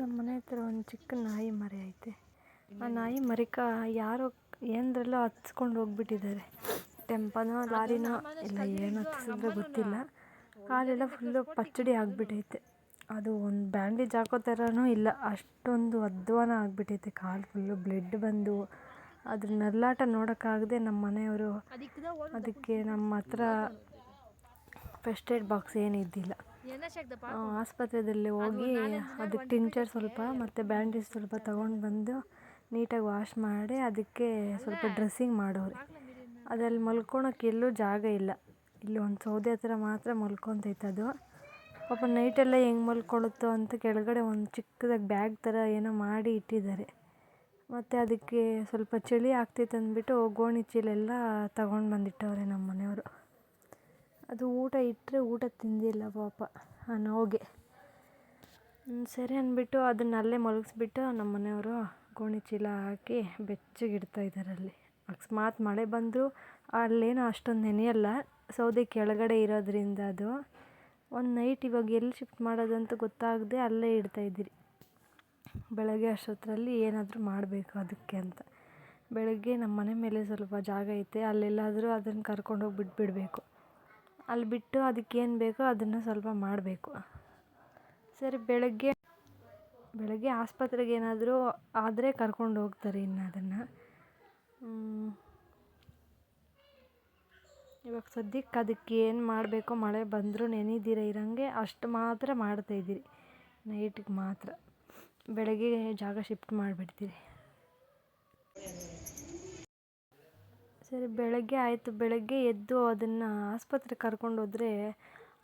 ನಮ್ಮ ಮನೆ ಹತ್ರ ಒಂದು ಚಿಕ್ಕ ನಾಯಿ ಮರಿ ಐತೆ. ಆ ನಾಯಿ ಮರಿಕ ಯಾರೋ ಏನರಲ್ಲೋ ಹತ್ಸ್ಕೊಂಡು ಹೋಗ್ಬಿಟ್ಟಿದ್ದಾರೆ ಟೆಂಪನೋ ಲಾರಿನೋ ಇಲ್ಲ ಏನು ಹತ್ಸಿದ್ರೆ ಗೊತ್ತಿಲ್ಲ. ಕಾಲೆಲ್ಲ ಫುಲ್ಲು ಪಚ್ಚಡಿ ಆಗಿಬಿಟ್ಟೈತೆ ಅದು ಒಂದು ಬ್ಯಾಂಡೇಜ್ ಹಾಕೋ ಥರನೂ ಇಲ್ಲ. ಅಷ್ಟೊಂದು ಅಧ್ವಾನ ಆಗಿಬಿಟ್ಟೈತೆ ಕಾಲು ಫುಲ್ಲು ಬ್ಲಡ್ ಬಂದು. ಅದ್ರ ನರ್ಲಾಟ ನೋಡೋಕ್ಕಾಗದೆ ನಮ್ಮ ಮನೆಯವರು ಅದಕ್ಕೆ ನಮ್ಮ ಹತ್ರ ಫಸ್ಟ್ ಏಡ್ ಬಾಕ್ಸ್ ಏನಿದ್ದಿಲ್ಲ. ಆಸ್ಪತ್ರೆಯಲ್ಲಿ ಹೋಗಿ ಅದಕ್ಕೆ ಟಿಂಚರ್ ಸ್ವಲ್ಪ ಮತ್ತು ಬ್ಯಾಂಡೇಜ್ ಸ್ವಲ್ಪ ತಗೊಂಡು ಬಂದು ನೀಟಾಗಿ ವಾಶ್ ಮಾಡಿ ಅದಕ್ಕೆ ಸ್ವಲ್ಪ ಡ್ರೆಸ್ಸಿಂಗ್ ಮಾಡೋರೆ ಅದ್ರಲ್ಲಿ ಮಲ್ಕೊಳಕ್ಕೆ ಎಲ್ಲೂ ಜಾಗ ಇಲ್ಲ. ಇಲ್ಲಿ ಒಂದು ಸೌದೆ ಹತ್ರ ಮಾತ್ರ ಮಲ್ಕೊತೈತೆ ಅದು. ಪಾಪ ನೈಟೆಲ್ಲ ಹೆಂಗೆ ಮಲ್ಕೊಳ್ಳುತ್ತೋ ಅಂತ ಕೆಳಗಡೆ ಒಂದು ಚಿಕ್ಕದಾಗಿ ಬ್ಯಾಗ್ ಥರ ಏನೋ ಮಾಡಿ ಇಟ್ಟಿದ್ದಾರೆ. ಮತ್ತು ಅದಕ್ಕೆ ಸ್ವಲ್ಪ ಚಳಿ ಆಗ್ತೈತೆ ಅಂದ್ಬಿಟ್ಟು ಗೋಣಿ ಚೀಲೆಲ್ಲ ತಗೊಂಡು ಬಂದಿಟ್ಟವ್ರೆ ನಮ್ಮ ಮನೆಯವರು ಅದು ಊಟ ಇಟ್ಟರೆ ಊಟ ತಿಂದಿಲ್ಲ ಪಾಪ. ಆ ನೋವಿಗೆ. ಸರಿ ಅಂದ್ಬಿಟ್ಟು ಅದನ್ನ ಅಲ್ಲೇ ಮಲಗಿಸ್ಬಿಟ್ಟು ನಮ್ಮ ಮನೆಯವರು ಗೋಣಿ ಚೀಲ ಹಾಕಿ ಬೆಚ್ಚಗೆ ಇಡ್ತಾ ಇದ್ದಾರೆ ಅಲ್ಲಿ. ಅಕಸ್ಮಾತ್ ಮಳೆ ಬಂದರೂ ಅಲ್ಲೇನೋ ಅಷ್ಟೊಂದು ನೆನೆಯಲ್ಲ. ಸೌದೆ ಕೆಳಗಡೆ ಇರೋದ್ರಿಂದ ಅದು. ಒಂದು ನೈಟ್ ಇವಾಗ ಎಲ್ಲಿ ಶಿಫ್ಟ್ ಮಾಡೋದಂತ ಗೊತ್ತಾಗದೆ ಅಲ್ಲೇ ಇಡ್ತಾಯಿದ್ದೀರಿ ಬೆಳಗ್ಗೆ ಅಷ್ಟೊತ್ತರಲ್ಲಿ ಏನಾದರೂ ಮಾಡಬೇಕು ಅದಕ್ಕೆ ಅಂತ. ಬೆಳಗ್ಗೆ ನಮ್ಮ ಮನೆ ಮೇಲೆ ಸ್ವಲ್ಪ ಜಾಗ ಐತೆ, ಅಲ್ಲೆಲ್ಲಾದರೂ ಅದನ್ನು ಕರ್ಕೊಂಡೋಗಿ ಬಿಟ್ಬಿಡಬೇಕು. ಅಲ್ಲಿ ಬಿಟ್ಟು ಅದಕ್ಕೇನು ಬೇಕೋ ಅದನ್ನು ಸ್ವಲ್ಪ ಮಾಡಬೇಕು. ಸರಿ, ಬೆಳಗ್ಗೆ ಬೆಳಗ್ಗೆ ಆಸ್ಪತ್ರೆಗೆ ಏನಾದರೂ ಆದರೆ ಕರ್ಕೊಂಡು ಹೋಗ್ತಾರೆ ಇನ್ನು ಅದನ್ನು. ಇವಾಗ ಸದ್ಯಕ್ಕೆ ಅದಕ್ಕೆ ಏನು ಮಾಡಬೇಕೋ, ಮಳೆ ಬಂದರೂ ನೆನೆದಿರ ಇರೋಂಗೆ ಅಷ್ಟು ಮಾತ್ರ ಮಾಡ್ತಾಯಿದ್ದೀರಿ ನೈಟಿಗೆ ಮಾತ್ರ. ಬೆಳಗ್ಗೆ ಜಾಗ ಶಿಫ್ಟ್ ಮಾಡಿಬಿಡ್ತೀರಿ. ಸರಿ, ಬೆಳಗ್ಗೆ ಆಯಿತು. ಬೆಳಗ್ಗೆ ಎದ್ದು ಅದನ್ನು ಆಸ್ಪತ್ರೆಗೆ ಕರ್ಕೊಂಡು ಹೋದರೆ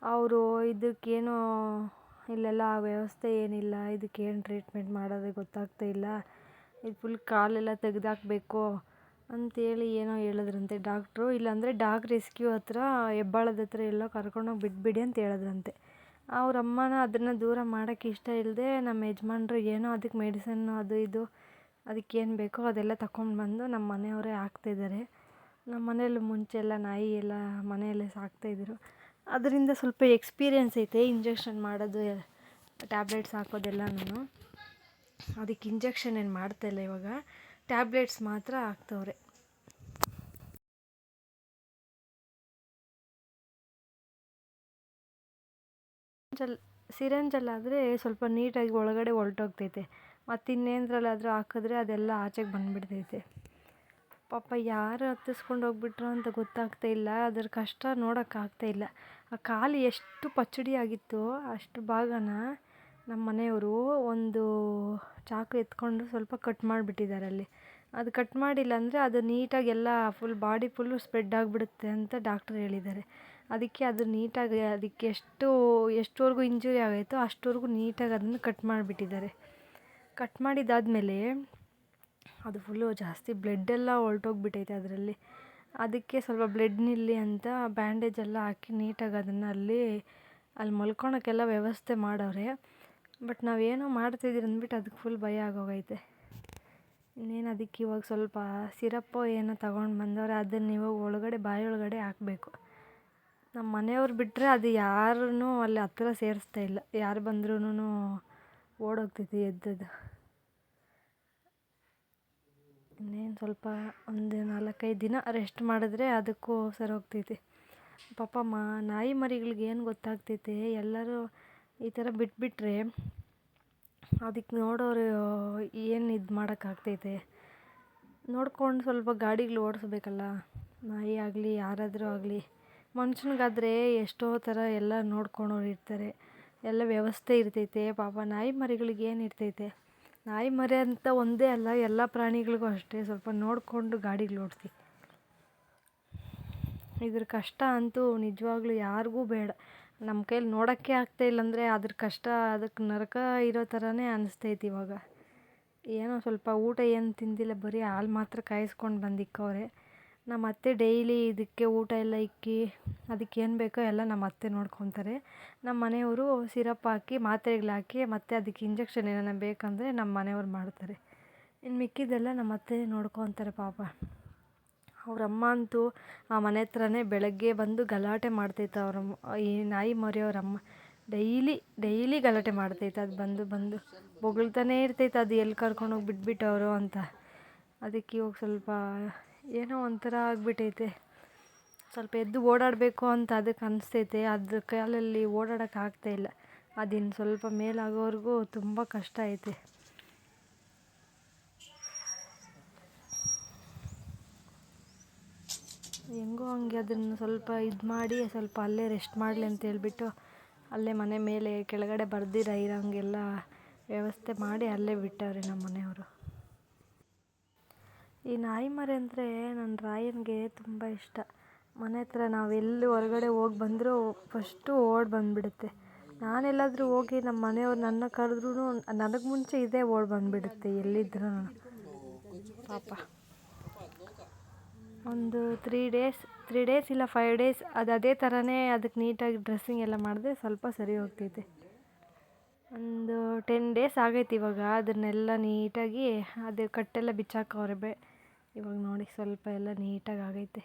ಅವರು ಇದಕ್ಕೇನೋ ಇಲ್ಲೆಲ್ಲ ವ್ಯವಸ್ಥೆ ಏನಿಲ್ಲ. ಇದಕ್ಕೇನು ಟ್ರೀಟ್ಮೆಂಟ್ ಮಾಡೋದೇ ಗೊತ್ತಾಗ್ತಾ ಇಲ್ಲ. ಇದು ಫುಲ್ ಕಾಲೆಲ್ಲ ತೆಗ್ದಾಕಬೇಕು ಅಂತೇಳಿ ಏನೋ ಹೇಳಿದ್ರಂತೆ ಡಾಕ್ಟ್ರು. ಇಲ್ಲಾಂದರೆ ಡಾಗ್ ರೆಸ್ಕ್ಯೂ ಹತ್ರ ಹೆಬ್ಬಾಳದ ಹತ್ರ ಎಲ್ಲೋ ಕರ್ಕೊಂಡೋಗಿ ಬಿಟ್ಬಿಡಿ ಅಂತ ಹೇಳಿದ್ರಂತೆ. ಅವ್ರ ಅಮ್ಮನ ಅದನ್ನು ದೂರ ಮಾಡೋಕ್ಕೆ ಇಷ್ಟ ಇಲ್ಲದೆ ನಮ್ಮ ಯಜಮಾನ್ರು ಏನೋ ಅದಕ್ಕೆ ಮೆಡಿಸನ್ನು ಅದು ಇದು ಅದಕ್ಕೇನು ಬೇಕೋ ಅದೆಲ್ಲ ತಗೊಂಡ್ಬಂದು ನಮ್ಮ ಮನೆಯವರೇ ಹಾಕ್ತಿದ್ದಾರೆ. ನಮ್ಮ ಮನೇಲಿ ಮುಂಚೆ ಎಲ್ಲ ನಾಯಿ ಎಲ್ಲ ಮನೆಯಲ್ಲೇ ಸಾಕ್ತಾಯಿದ್ರು ಅದರಿಂದ ಸ್ವಲ್ಪ ಎಕ್ಸ್ಪೀರಿಯೆನ್ಸ್ ಐತೆ ಇಂಜೆಕ್ಷನ್ ಮಾಡೋದು ಟ್ಯಾಬ್ಲೆಟ್ಸ್ ಹಾಕೋದೆಲ್ಲನೂ ಅದಕ್ಕೆ ಇಂಜೆಕ್ಷನ್ ಏನು ಮಾಡ್ತಾಯಿಲ್ಲ ಇವಾಗ. ಟ್ಯಾಬ್ಲೆಟ್ಸ್ ಮಾತ್ರ ಹಾಕ್ತವ್ರೆ. ಜಲ್ ಸಿರಂಜಲ್ಲಾದರೆ ಸ್ವಲ್ಪ ನೀಟಾಗಿ ಒಳಗಡೆ ಹೊರ್ಟೋಗ್ತೈತೆ ಮತ್ತು ಇನ್ನೇಂದ್ರಲ್ಲಾದರೂ ಹಾಕಿದ್ರೆ ಅದೆಲ್ಲ ಆಚೆಗೆ ಬಂದುಬಿಡ್ತೈತೆ. ಪಾಪ ಯಾರು ಹತ್ತಿಸ್ಕೊಂಡು ಹೋಗ್ಬಿಟ್ರೋ ಅಂತ ಗೊತ್ತಾಗ್ತಾ ಇಲ್ಲ. ಅದರ ಕಷ್ಟ ನೋಡೋಕ್ಕಾಗ್ತಾ ಇಲ್ಲ. ಆ ಕಾಲು ಎಷ್ಟು ಪಚ್ಚಡಿ ಆಗಿತ್ತು ಅಷ್ಟು ಭಾಗನ ನಮ್ಮ ಮನೆಯವರು ಒಂದು ಚಾಕು ಎತ್ಕೊಂಡು ಸ್ವಲ್ಪ ಕಟ್ ಮಾಡಿಬಿಟ್ಟಿದ್ದಾರೆ ಅಲ್ಲಿ. ಅದು ಕಟ್ ಮಾಡಿಲ್ಲ ಅಂದರೆ ಅದು ನೀಟಾಗಿ ಎಲ್ಲ ಫುಲ್ ಬಾಡಿ ಫುಲ್ಲು ಸ್ಪ್ರೆಡ್ ಆಗಿಬಿಡುತ್ತೆ ಅಂತ ಡಾಕ್ಟರ್ ಹೇಳಿದ್ದಾರೆ. ಅದಕ್ಕೆ ಅದು ನೀಟಾಗಿ ಅದಕ್ಕೆ ಎಷ್ಟು, ಎಷ್ಟುವರೆಗೂ ಇಂಜುರಿ ಆಗೈತೋ ಅಷ್ಟುವರೆಗೂ ನೀಟಾಗಿ ಅದನ್ನು ಕಟ್ ಮಾಡಿಬಿಟ್ಟಿದ್ದಾರೆ. ಕಟ್ ಮಾಡಿದ್ದಾದಮೇಲೆ ಅದು ಫುಲ್ಲು ಜಾಸ್ತಿ ಬ್ಲೆಡ್ಡೆಲ್ಲ ಹೊರ್ಟೋಗ್ಬಿಟೈತೆ ಅದರಲ್ಲಿ. ಅದಕ್ಕೆ ಸ್ವಲ್ಪ ಬ್ಲಡ್ ನಿಲ್ಲಿ ಅಂತ ಬ್ಯಾಂಡೇಜ್ ಎಲ್ಲ ಹಾಕಿ ನೀಟಾಗಿ ಅದನ್ನು ಅಲ್ಲಿ ಅಲ್ಲಿ ಮಲ್ಕೊಳಕ್ಕೆಲ್ಲ ವ್ಯವಸ್ಥೆ ಮಾಡವ್ರೆ. ಬಟ್ ನಾವೇನೋ ಮಾಡ್ತಿದ್ದೀರಿ ಅಂದ್ಬಿಟ್ಟು ಅದಕ್ಕೆ ಫುಲ್ ಭಯ ಆಗೋಗೈತೆ. ಇನ್ನೇನು ಅದಕ್ಕೆ ಇವಾಗ ಸ್ವಲ್ಪ ಸಿರಪ್ಪು ಏನೋ ತಗೊಂಡು ಬಂದವ್ರೆ, ಅದನ್ನು ಇವಾಗ ಒಳಗಡೆ ಬಾಯಿ ಒಳಗಡೆ ಹಾಕಬೇಕು. ನಮ್ಮ ಮನೆಯವ್ರು ಬಿಟ್ಟರೆ ಅದು ಯಾರನ್ನೂ ಅಲ್ಲಿ ಹತ್ತಿರ ಸೇರಿಸ್ತಾ ಇಲ್ಲ. ಯಾರು ಬಂದ್ರೂ ಓಡೋಗ್ತೈತಿ ಎದ್ದದು ಇನ್ನೇನು ಸ್ವಲ್ಪ ಒಂದು ನಾಲ್ಕೈದು ದಿನ ರೆಸ್ಟ್ ಮಾಡಿದ್ರೆ ಅದಕ್ಕೂ ಸರಿ ಹೋಗ್ತೈತೆ. ಪಾಪ ಮಾ, ನಾಯಿ ಮರಿಗಳಿಗೆ ಏನು ಗೊತ್ತಾಗ್ತೈತೆ, ಎಲ್ಲರೂ ಈ ಥರ ಬಿಟ್ಬಿಟ್ರೆ ಅದಕ್ಕೆ ನೋಡೋರು ಏನು ಇದು ಮಾಡೋಕ್ಕಾಗ್ತೈತೆ. ನೋಡ್ಕೊಂಡು ಸ್ವಲ್ಪ ಗಾಡಿಗಳು ಓಡಿಸ್ಬೇಕಲ್ಲ, ನಾಯಿ ಆಗಲಿ, ಯಾರಾದರೂ ಆಗಲಿ, ಮನುಷ್ಯನಿಗಾದ್ರೆ ಎಷ್ಟೋ ಥರ ಎಲ್ಲ ನೋಡ್ಕೊಳೋರು ಇರ್ತಾರೆ. ಎಲ್ಲ ವ್ಯವಸ್ಥೆ ಇರ್ತೈತೆ. ಪಾಪ ನಾಯಿ ಮರಿಗಳಿಗೆ ಏನು ಇರ್ತೈತೆ? ನಾಯಿ ಮರಿ ಅಂತ ಒಂದೇ ಅಲ್ಲ, ಎಲ್ಲ ಪ್ರಾಣಿಗಳಿಗೂ ಅಷ್ಟೇ. ಸ್ವಲ್ಪ ನೋಡಿಕೊಂಡು ಗಾಡಿಗಳು ಓಡಿಸಿ. ಇದ್ರ ಕಷ್ಟ ಅಂತೂ ನಿಜವಾಗ್ಲೂ ಯಾರಿಗೂ ಬೇಡ. ನಮ್ಮ ಕೈಲಿ ನೋಡೋಕ್ಕೆ ಇಲ್ಲ ಅಂದರೆ ಅದ್ರ ಕಷ್ಟ ಅದಕ್ಕೆ ನರಕ ಇರೋ ಥರನೇ ಅನಿಸ್ತೈತೆ ಇವಾಗ. ಏನೋ ಸ್ವಲ್ಪ ಊಟ ಏನು ತಿಂದಿಲ್ಲ, ಬರೀ ಹಾಲು ಮಾತ್ರ ಕಾಯಿಸ್ಕೊಂಡು ಬಂದು ಇಕ್ಕವ್ರೆ ನಮ್ಮ ಅತ್ತೆ ಡೈಲಿ ಇದಕ್ಕೆ ಊಟ ಎಲ್ಲ ಇಕ್ಕಿ, ಅದಕ್ಕೆ ಏನು ಬೇಕೋ ಎಲ್ಲ ನಮ್ಮ ಅತ್ತೆ ನೋಡ್ಕೊತಾರೆ. ನಮ್ಮ ಮನೆಯವರು ಸಿರಪ್ ಹಾಕಿ, ಮಾತ್ರೆಗಳು ಹಾಕಿ, ಮತ್ತು ಅದಕ್ಕೆ ಇಂಜೆಕ್ಷನ್ ಏನಾನ ಬೇಕಂದರೆ ನಮ್ಮ ಮನೆಯವ್ರು ಮಾಡ್ತಾರೆ. ಇನ್ನು ಮಿಕ್ಕಿದ್ದೆಲ್ಲ ನಮ್ಮ ಅತ್ತೆ ನೋಡ್ಕೊತಾರೆ ಪಾಪ. ಅವರಮ್ಮ ಅಂತೂ ಆ ಮನೆ ಹತ್ರನೇ ಬೆಳಗ್ಗೆ ಬಂದು ಗಲಾಟೆ ಮಾಡ್ತೈತೆ ಅವ್ರ ಈ ನಾಯಿ ಮರಿ ಅಮ್ಮ. ಡೈಲಿ ಡೈಲಿ ಗಲಾಟೆ ಮಾಡ್ತೈತೆ, ಅದು ಬಂದು ಬಂದು. ಬೊಗಳ್ತಾನೇ ಇರ್ತೈತೆ, ಅದು ಎಲ್ಲಿ ಕರ್ಕೊಂಡೋಗಿ ಬಿಟ್ಬಿಟ್ಟವರು ಅಂತ. ಅದಕ್ಕೆ ಇವಾಗ ಸ್ವಲ್ಪ ಏನೋ ಒಂಥರ ಆಗಿಬಿಟ್ಟೈತೆ ಸ್ವಲ್ಪ ಎದ್ದು ಓಡಾಡಬೇಕು ಅಂತ ಅದಕ್ಕೆ ಅನಿಸ್ತೈತೆ. ಅದ್ರ ಕಾಲಲ್ಲಿ ಓಡಾಡೋಕೆ ಇಲ್ಲ. ಅದಿನ್ನು ಸ್ವಲ್ಪ ಮೇಲಾಗೋವರೆಗೂ ತುಂಬ ಕಷ್ಟ ಐತೆ. ಹೆಂಗೋ ಹಂಗೆ ಅದನ್ನು ಸ್ವಲ್ಪ ಇದು ಮಾಡಿ ಸ್ವಲ್ಪ ಅಲ್ಲೇ ರೆಸ್ಟ್ ಮಾಡಲಿ ಅಂತ ಹೇಳ್ಬಿಟ್ಟು ಅಲ್ಲೇ ಮನೆ ಮೇಲೆ ಕೆಳಗಡೆ ಬರ್ದಿರ ಇರೋಂಗೆಲ್ಲ ವ್ಯವಸ್ಥೆ ಮಾಡಿ ಅಲ್ಲೇ ಬಿಟ್ಟವ್ರೆ ನಮ್ಮ ಮನೆಯವರು ಈ ನಾಯಿ ಮರಿ ಅಂದರೆ ನನ್ನ ರಾಯನಿಗೆ ತುಂಬ ಇಷ್ಟ. ಮನೆ ಹತ್ರ ನಾವೆಲ್ಲಿ ಹೊರಗಡೆ ಹೋಗಿ ಬಂದರೂ ಫಸ್ಟು ಓಡಿ ಬಂದುಬಿಡುತ್ತೆ. ನಾನೆಲ್ಲಾದರೂ ಹೋಗಿ ನಮ್ಮ ಮನೆಯವ್ರು ನನ್ನ ಕರೆದ್ರೂ ನನಗೆ ಮುಂಚೆ ಇದೇ ಓಡಿ ಬಂದುಬಿಡುತ್ತೆ ಎಲ್ಲಿದ್ರೂ. ಪಾಪ. ಒಂದು ತ್ರೀ ಡೇಸ್ ತ್ರೀ ಡೇಸ್ ಇಲ್ಲ ಫೈವ್ ಡೇಸ್ ಅದು ಅದೇ ಥರನೇ ಅದಕ್ಕೆ ನೀಟಾಗಿ ಡ್ರೆಸ್ಸಿಂಗ್ ಎಲ್ಲ ಮಾಡಿದ್ರೆ ಸ್ವಲ್ಪ ಸರಿ ಹೋಗ್ತೈತೆ ಒಂದು ಟೆನ್ ಡೇಸ್ ಆಗೈತೆ ಇವಾಗ. ಅದನ್ನೆಲ್ಲ ನೀಟಾಗಿ ಅದು ಕಟ್ಟೆಲ್ಲ ಬಿಚ್ಚಾಕವ್ರೆ ಬೆ ಇವಾಗ ನೋಡಿ ಸ್ವಲ್ಪ ಎಲ್ಲ ನೀಟಾಗಿ ಆಗೈತೆ.